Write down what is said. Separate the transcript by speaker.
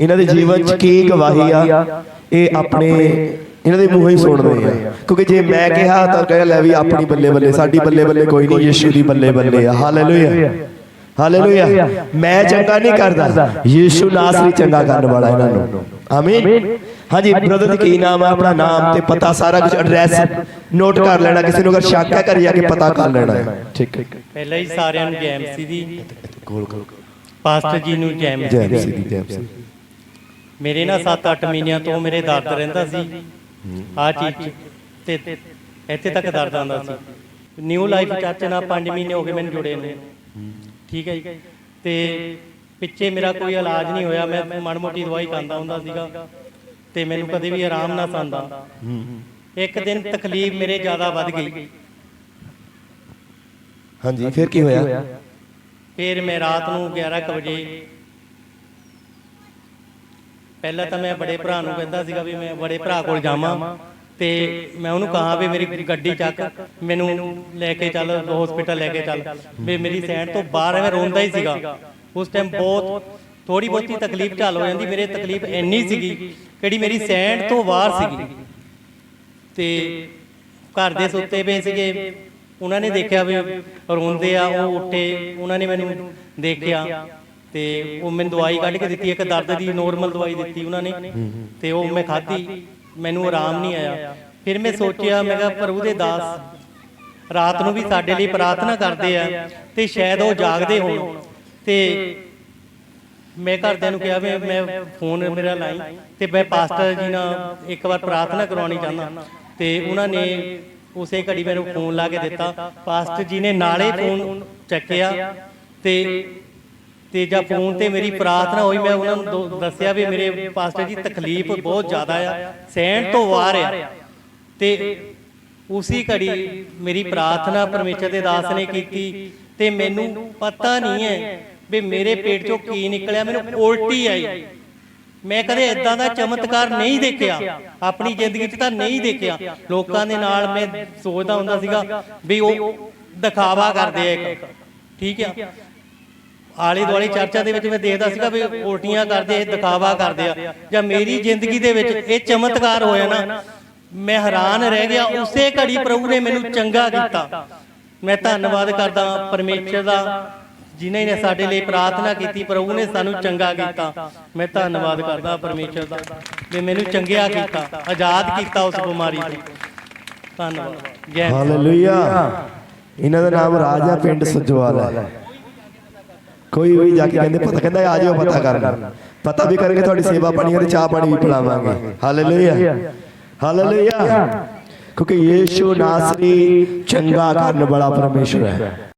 Speaker 1: ਇਹਨਾਂ ਦੇ ਜੀਵਨ 'ਚ ਕੀ ਗਵਾਹੀ ਆ? ਇਹ ਆਪਣੇ ਇਹਨਾਂ ਦੇ ਮੂੰਹੋਂ ਹੀ ਸੁਣਦੇ ਆ। ਕਿਉਂਕਿ ਜੇ ਮੈਂ ਕਿਹਾ ਤਾਂ ਕਹਿ ਲੈ ਵੀ ਆਪਣੀ ਬੱਲੇ ਬੱਲੇ ਸਾਡੀ ਬੱਲੇ ਬੱਲੇ ਕੋਈ ਨਹੀਂ ਯੀਸ਼ੂ ਦੀ ਬੱਲੇ ਬੱਲੇ ਆ। ਹਾਲੇਲੂਇਆ। ਹਾਲੇਲੂਇਆ। ਮੈਂ ਚੰਗਾ ਨਹੀਂ ਕਰਦਾ। ਯੀਸ਼ੂ ਨਾਸਰੀ ਚੰਗਾ ਕਰਨ ਵਾਲਾ ਇਹਨਾਂ ਨੂੰ। ਆਮੀਨ। ਹਾਂਜੀ ਬ੍ਰਦਰ ਕੀ ਨਾਮ ਹੈ ਆਪਣਾ ਨਾਮ ਤੇ ਪਤਾ ਸਾਰਾ ਕੁਝ ਐਡਰੈਸ ਨੋਟ ਕਰ ਲੈਣਾ ਕਿਸੇ ਨੂੰ ਅਗਰ ਸ਼ੱਕ ਹੈ ਘਰੇ ਜਾ ਕੇ ਪਤਾ ਕਰ ਲੈਣਾ ਹੈ। ਠੀਕ ਹੈ।
Speaker 2: ਪਹਿਲਾਂ ਹੀ ਸਾਰਿਆਂ ਨੂੰ ਜੈਮਸੀ ਦੀ।
Speaker 1: ਗੋਲ ਗੋਲ
Speaker 2: ਪਾਸਟਰ ਜੀ ਨੂੰ ਜੈਮਸੀ ਦੀ।
Speaker 1: ਮਸੀਹ ਦੀ ਜੈ ਮਸੀਹ
Speaker 2: ਮੇਰੇ ਨਾਲ 7-8 ਮਹੀਨਿਆਂ ਤੋਂ ਮੇਰੇ ਦਰਦ ਰਹਿੰਦਾ ਸੀ। ਆ ਚੀਜ਼ 'ਚ ਤੇ ਇੱਥੇ ਤੱਕ ਦਰਦ ਆਉਂਦਾ ਸੀ। ਨਿਊ ਲਾਈਫ ਚਰਚ ਨਾਲ 5 ਮਹੀਨੇ ਹੋ ਗਏ ਮੈਨੂੰ ਜੁੜੇ ਨੂੰ। ਠੀਕ ਹੈ ਜੀ। ਤੇ ਪਿੱਛੇ ਮੇਰਾ ਕੋਈ ਇਲਾਜ ਨਹੀਂ ਹੋਇਆ ਮੈਂ ਮਨ ਮੋਟੀ ਦਵਾਈ ਖਾਂਦਾ ਹੁੰਦਾ ਸੀਗਾ। ਤੇ ਮੈਨੂੰ ਕਦੇ ਵੀ ਆਰਾਮ ਨਾ ਸੰਦਾ। ਇੱਕ ਦਿਨ ਤਕਲੀਫ ਮੇਰੇ ਜ਼ਿਆਦਾ ਵੱਧ ਗਈ।
Speaker 1: ਹਾਂਜੀ ਫਿਰ ਕੀ ਹੋਇਆ?
Speaker 2: ਫਿਰ ਮੈਂ ਰਾਤ ਨੂੰ 11 ਕੁ ਵਜੇ ਪਹਿਲਾਂ ਤਾਂ ਮੈਂ ਬੜੇ ਭਰਾ ਨੂੰ ਕਹਿੰਦਾ ਸੀਗਾ ਵੀ ਮੈਂ ਬੜੇ ਭਰਾ ਕੋਲ ਜਾਵਾਂ ਤੇ ਮੈਂ ਉਹਨੂੰ ਕਹਾ ਵੀ ਮੇਰੀ ਗੱਡੀ ਚੱਕ ਮੈਨੂੰ ਲੈ ਕੇ ਚੱਲ ਹਸਪੀਟਲ ਲੈ ਕੇ ਚੱਲ। ਵੀ ਮੇਰੀ ਸੈਂਡ ਤੋਂ ਬਾਹਰ ਮੈਂ ਰੋਂਦਾ ਹੀ ਸੀਗਾ। ਉਸ ਟਾਈਮ ਬਹੁਤ ਥੋੜੀ ਬਹੁਤੀ ਤਕਲੀਫ ਝੱਲ ਹੋ ਜਾਂਦੀ ਮੇਰੇ ਤਕਲੀਫ ਇੰਨੀ ਸੀਗੀ ਕਿਹੜੀ ਮੇਰੀ ਸੈਂਡ ਤੋਂ ਬਾਹਰ ਸੀਗੀ। ਤੇ ਘਰ ਦੇ ਸੁੱਤੇ ਪਏ ਸੀਗੇ। ਉਹਨਾਂ ਨੇ ਦੇਖਿਆ ਵੀ ਰੋਂਦੇ ਆ ਉਹ ਉੱਠੇ ਉਹਨਾਂ ਨੇ ਮੈਨੂੰ ਦੇਖਿਆ। ਤੇ ਉਹ ਮੈਨੂੰ ਦਵਾਈ ਕੱਢ ਕੇ ਦਿੱਤੀ ਇੱਕ ਦਰਦ ਦੀ ਨੋਰਮਲ ਦਵਾਈ ਦਿੱਤੀ ਉਹਨਾਂ ਨੇ। ਤੇ ਉਹ ਮੈਂ ਖਾਧੀ ਮੈਨੂੰ ਆਰਾਮ ਨਹੀਂ ਆਇਆ। ਫਿਰ ਮੈਂ ਸੋਚਿਆ ਮੈਂ ਕਿਹਾ ਪ੍ਰਭੂ ਦੇ ਦਾਸ ਰਾਤ ਨੂੰ ਵੀ ਸਾਡੇ ਲਈ ਪ੍ਰਾਰਥਨਾ ਕਰਦੇ ਆ ਤੇ ਸ਼ਾਇਦ ਉਹ ਜਾਗਦੇ ਹੋਣ। ਤੇ ਮੈਂ ਘਰਦਿਆਂ ਨੂੰ ਕਿਹਾ ਵੀ ਮੈਂ ਫੋਨ ਮੇਰਾ ਲਾਈ ਤੇ ਮੈਂ ਪਾਸਟਰ ਜੀ ਨਾਲ ਇੱਕ ਵਾਰ ਪ੍ਰਾਰਥਨਾ ਕਰਵਾਉਣੀ ਚਾਹੁੰਦਾ। ਤੇ ਉਹਨਾਂ ਨੇ ਉਸੇ ਘੜੀ ਮੈਨੂੰ ਫੋਨ ਲਾ ਕੇ ਦਿੱਤਾ। ਪਾਸਟਰ ਜੀ ਨੇ ਨਾਲੇ ਫੋਨ ਚੱਕਿਆ ਤੇ ਤੇ ਜਦ ਫੋਨ ਤੇ ਮੇਰੀ ਪ੍ਰਾਰਥਨਾ ਹੋਈ ਮੈਂ ਉਹਨਾਂ ਨੂੰ ਦੱਸਿਆ ਵੀ ਮੇਰੇ ਪਾਸਟਰ ਜੀ ਤਕਲੀਫ ਬਹੁਤ ਜ਼ਿਆਦਾ ਆ। ਸਹਿਣ ਤੋਂ ਬਾਹਰ ਆ। ਤੇ ਉਸੇ ਘੜੀ ਮੇਰੀ ਪ੍ਰਾਰਥਨਾ ਪਰਮੇਸ਼ਰ ਦੇ ਦਾਸ ਨੇ ਕੀਤੀ ਤੇ ਮੈਨੂੰ ਪਤਾ ਨਹੀਂ ਹੈ ਵੀ ਮੇਰੇ ਪੇਟ ਚੋਂ ਕੀ ਨਿਕਲਿਆ ਮੈਨੂੰ ਉਲਟੀ ਆਈ। ਮੈਂ ਕਦੇ ਇਦਾਂ ਦਾ ਚਮਤਕਾਰ ਨਹੀਂ ਦੇਖਿਆ। ਆਪਣੀ ਜ਼ਿੰਦਗੀ 'ਚ ਤਾਂ ਨਹੀਂ ਦੇਖਿਆ। ਲੋਕਾਂ ਦੇ ਨਾਲ ਮੈਂ ਸੋਚਦਾ ਹੁੰਦਾ ਸੀਗਾ ਵੀ ਉਹ ਦਿਖਾਵਾ ਕਰਦੇ ਆ ਇੱਕ। ਠੀਕ ਆ। ਆਲੇ ਦੁਆਲੇ ਚਰਚਾ ਦੇ ਵਿੱਚ ਮੈਂ ਦੇਖਦਾ ਸੀਗਾ ਵੀ ਉਲਟੀਆਂ ਕਰਦੇ ਆ ਦਿਖਾਵਾ ਕਰਦੇ ਆ। ਜਾਂ ਮੇਰੀ ਜ਼ਿੰਦਗੀ ਦੇ ਵਿੱਚ ਇਹ ਚਮਤਕਾਰ ਹੋਇਆ ਨਾ ਮੈਂ ਹੈਰਾਨ ਰਹਿ ਗਿਆ ਉਸੇ ਘੜੀ ਪ੍ਰਭੂ ਨੇ ਮੈਨੂੰ ਚੰਗਾ ਕੀਤਾ। ਮੈਂ ਧੰਨਵਾਦ ਕਰਦਾ ਪਰਮੇਸ਼ਰ ਦਾ ਜਿਨੇ ਨੇ ਸਾਡੇ ਲਈ ਪ੍ਰਾਰਥਨਾ ਕੀਤੀ ਪ੍ਰਭੂ ਨੇ ਸਾਨੂੰ ਚੰਗਾ ਕੀਤਾ। ਮੈਂ ਧੰਨਵਾਦ ਕਰਦਾ ਪਰਮੇਸ਼ਰ ਦਾ। ਵੀ ਮੈਨੂੰ ਚੰਗਿਆ ਕੀਤਾ ਆਜ਼ਾਦ ਕੀਤਾ ਉਸ ਬਿਮਾਰੀ ਤੋਂ। ਧੰਨਵਾਦ। ਜੈ
Speaker 1: ਹਾਲੇਲੂਇਆ। ਇਹਨਾਂ ਦਾ ਨਾਮ ਰਾਜਾ ਪਿੰਡ ਸਜਵਾਲ ਹੈ ਕੋਈ ਵੀ ਜਾ ਕੇ ਕਹਿੰਦੇ, ਪਤਾ, ਕਹਿੰਦਾ ਆ ਜਾਓ ਪਤਾ ਕਰਨ। ਪਤਾ ਵੀ ਕਰਾਂਗੇ ਤੁਹਾਡੀ ਸੇਵਾ ਪਾਣੀ ਤੇ ਚਾਹ ਪਾਣੀ ਵੀ ਪਿਲਾਵਾਂਗੇ। ਹਾਲੇਲੂਇਆ। ਹਾਲੇਲੂਇਆ। ਕਿਉਂਕਿ ਯੀਸ਼ੂ ਨਾਸਰੀ ਚੰਗਾ ਕਰਨ ਵਾਲਾ ਪਰਮੇਸ਼ਰ ਹੈ।